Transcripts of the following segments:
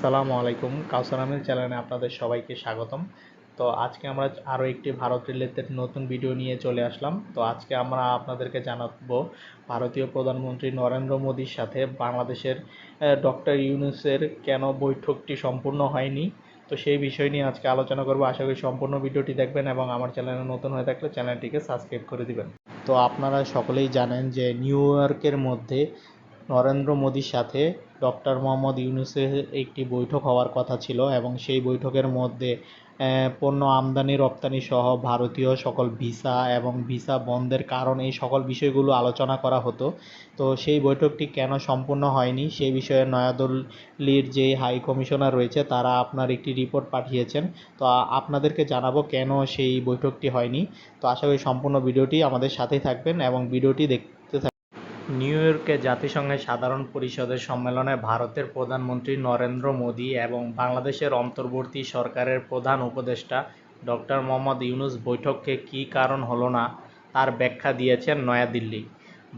সালামু আলাইকুম। কাউসার চ্যানেলে আপনাদের সবাইকে স্বাগতম। তো আজকে আমরা আরও একটি ভারত রিলেটেড নতুন ভিডিও নিয়ে চলে আসলাম। তো আজকে আমরা আপনাদেরকে জানাব ভারতীয় প্রধানমন্ত্রী নরেন্দ্র মোদীর সাথে বাংলাদেশের ডক্টর ইউনুসের কেন বৈঠকটি সম্পূর্ণ হয়নি। তো সেই বিষয় নিয়ে আজকে আলোচনা করব। আশা করি সম্পূর্ণ ভিডিওটি দেখবেন এবং আমার চ্যানেলে নতুন হয়ে থাকলে চ্যানেলটিকে সাবস্ক্রাইব করে দিবেন। তো আপনারা সকলেই জানেন যে নিউ ইয়র্কের মধ্যে নরেন্দ্র মোদীর সাথে ডক্টর মোহাম্মদ ইউনুসের একটি বৈঠক হওয়ার কথা ছিল এবং সেই বৈঠকের মধ্যে পণ্য আমদানি, রপ্তানি সহ ভারতীয় সকল ভিসা এবং ভিসা বন্ধের কারণ এই সকল বিষয়গুলো আলোচনা করা হতো। তো সেই বৈঠকটি কেন সম্পূর্ণ হয়নি সেই বিষয়ে নয়াদিল্লির যে হাই কমিশনার রয়েছে, তারা আপনার একটি রিপোর্ট পাঠিয়েছেন। তো আপনাদেরকে জানাব কেন সেই বৈঠকটি হয়নি। তো আশা করি সম্পূর্ণ ভিডিওটি আমাদের সাথেই থাকবেন এবং ভিডিওটি থাকবেন নিউ ইয়র্কে জাতিসংঘের সাধারণ পরিষদের সম্মেলনে ভারতের প্রধানমন্ত্রী নরেন্দ্র মোদী এবং বাংলাদেশের অন্তর্বর্তী সরকারের প্রধান উপদেষ্টা ডক্টর মোহাম্মদ ইউনুস বৈঠককে কী কারণ হলো না তার ব্যাখ্যা দিয়েছেন নয়াদিল্লি।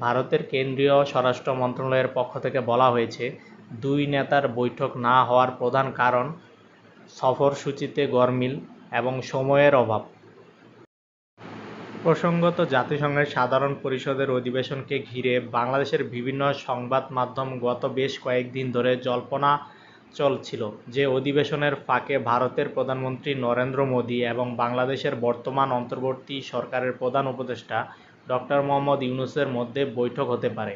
ভারতের কেন্দ্রীয় স্বরাষ্ট্র মন্ত্রণালয়ের পক্ষ থেকে বলা হয়েছে, দুই নেতার বৈঠক না হওয়ার প্রধান কারণ সফরসূচিতে গরমিল এবং সময়ের অভাব। প্রসঙ্গত, জাতিসংঘের সাধারণ পরিষদের অধিবেশনকে ঘিরে বাংলাদেশের বিভিন্ন সংবাদ মাধ্যম গত বেশ কয়েকদিন ধরে জল্পনা চলছিল যে অধিবেশনের ফাঁকে ভারতের প্রধানমন্ত্রী নরেন্দ্র মোদী এবং বাংলাদেশের বর্তমান অন্তর্বর্তী সরকারের প্রধান উপদেষ্টা ডক্টর মোহাম্মদ ইউনুসের মধ্যে বৈঠক হতে পারে।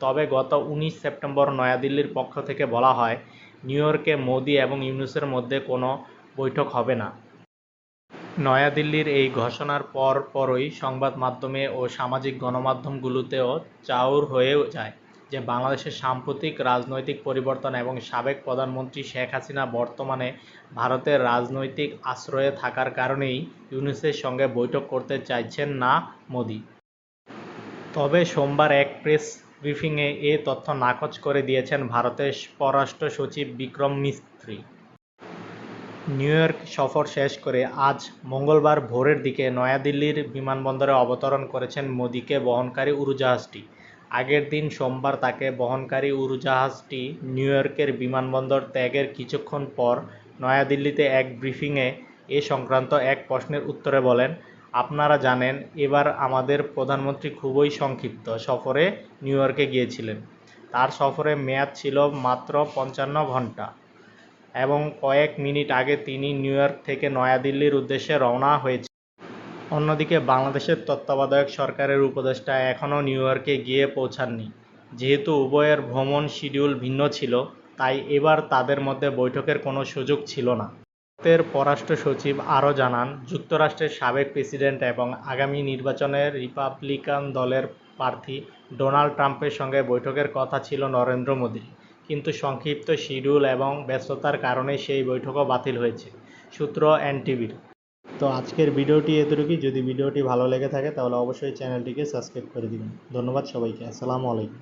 তবে গত উনিশ সেপ্টেম্বর নয়াদিল্লির পক্ষ থেকে বলা হয়, নিউ ইয়র্কে মোদী এবং ইউনুসের মধ্যে কোনো বৈঠক হবে না। নয়াদিল্লির এই ঘোষণার পর পরই সংবাদ মাধ্যমে ও সামাজিক গণমাধ্যমগুলোতেও চাউর হয়ে যায় যে বাংলাদেশের সাম্প্রতিক রাজনৈতিক পরিবর্তন এবং সাবেক প্রধানমন্ত্রী শেখ হাসিনা বর্তমানে ভারতের রাজনৈতিক আশ্রয়ে থাকার কারণেই ইউনুসের সঙ্গে বৈঠক করতে চাইছেন না মোদি। তবে সোমবার এক প্রেস ব্রিফিংয়ে এ তথ্য নাকচ করে দিয়েছেন ভারতের পররাষ্ট্র সচিব বিক্রম মিস্ত্রি। নিউ ইয়র্ক সফর শেষ করে আজ মঙ্গলবার ভোরের দিকে নয়াদিল্লির বিমানবন্দরে অবতরণ করেছেন মোদীকে বহনকারী উড়োজাহাজটি। আগের দিন সোমবার তাকে বহনকারী উড়োজাহাজটি নিউ ইয়র্কের বিমানবন্দর ত্যাগের কিছুক্ষণ পর নয়াদিল্লিতে এক ব্রিফিংয়ে এ সংক্রান্ত এক প্রশ্নের উত্তরে বলেন, আপনারা জানেন, এবার আমাদের প্রধানমন্ত্রী খুবই সংক্ষিপ্ত সফরে নিউ ইয়র্কে গিয়েছিলেন। তার সফরের মেয়াদ ছিল মাত্র পঞ্চান্ন ঘণ্টা এবং কয়েক মিনিট আগে তিনি নিউ ইয়র্ক থেকে নয়াদিল্লির উদ্দেশ্যে রওনা হয়েছে। অন্যদিকে বাংলাদেশের তত্ত্বাবধায়ক সরকারের উপদেষ্টা এখনও নিউ ইয়র্কে গিয়ে পৌঁছাননি। যেহেতু উভয়ের ভ্রমণ শিডিউল ভিন্ন ছিল, তাই এবার তাদের মধ্যে বৈঠকের কোনো সুযোগ ছিল না। ভারতের পররাষ্ট্র সচিব আরও জানান, যুক্তরাষ্ট্রের সাবেক প্রেসিডেন্ট এবং আগামী নির্বাচনের রিপাবলিকান দলের প্রার্থী ডোনাল্ড ট্রাম্পের সঙ্গে বৈঠকের কথা ছিল নরেন্দ্র মোদীর। কিন্তু সংক্ষিপ্ত শিডিউল এবং ব্যস্ততার কারণে সেই বৈঠকও বাতিল হয়েছে, সূত্র এনটিভির। তো আজকের ভিডিওটি এতটুকুই। যদি ভিডিওটি ভালো লেগে থাকে, তাহলে অবশ্যই চ্যানেলটিকে সাবস্ক্রাইব করে দিবেন। ধন্যবাদ সবাইকে। আসসালামু আলাইকুম।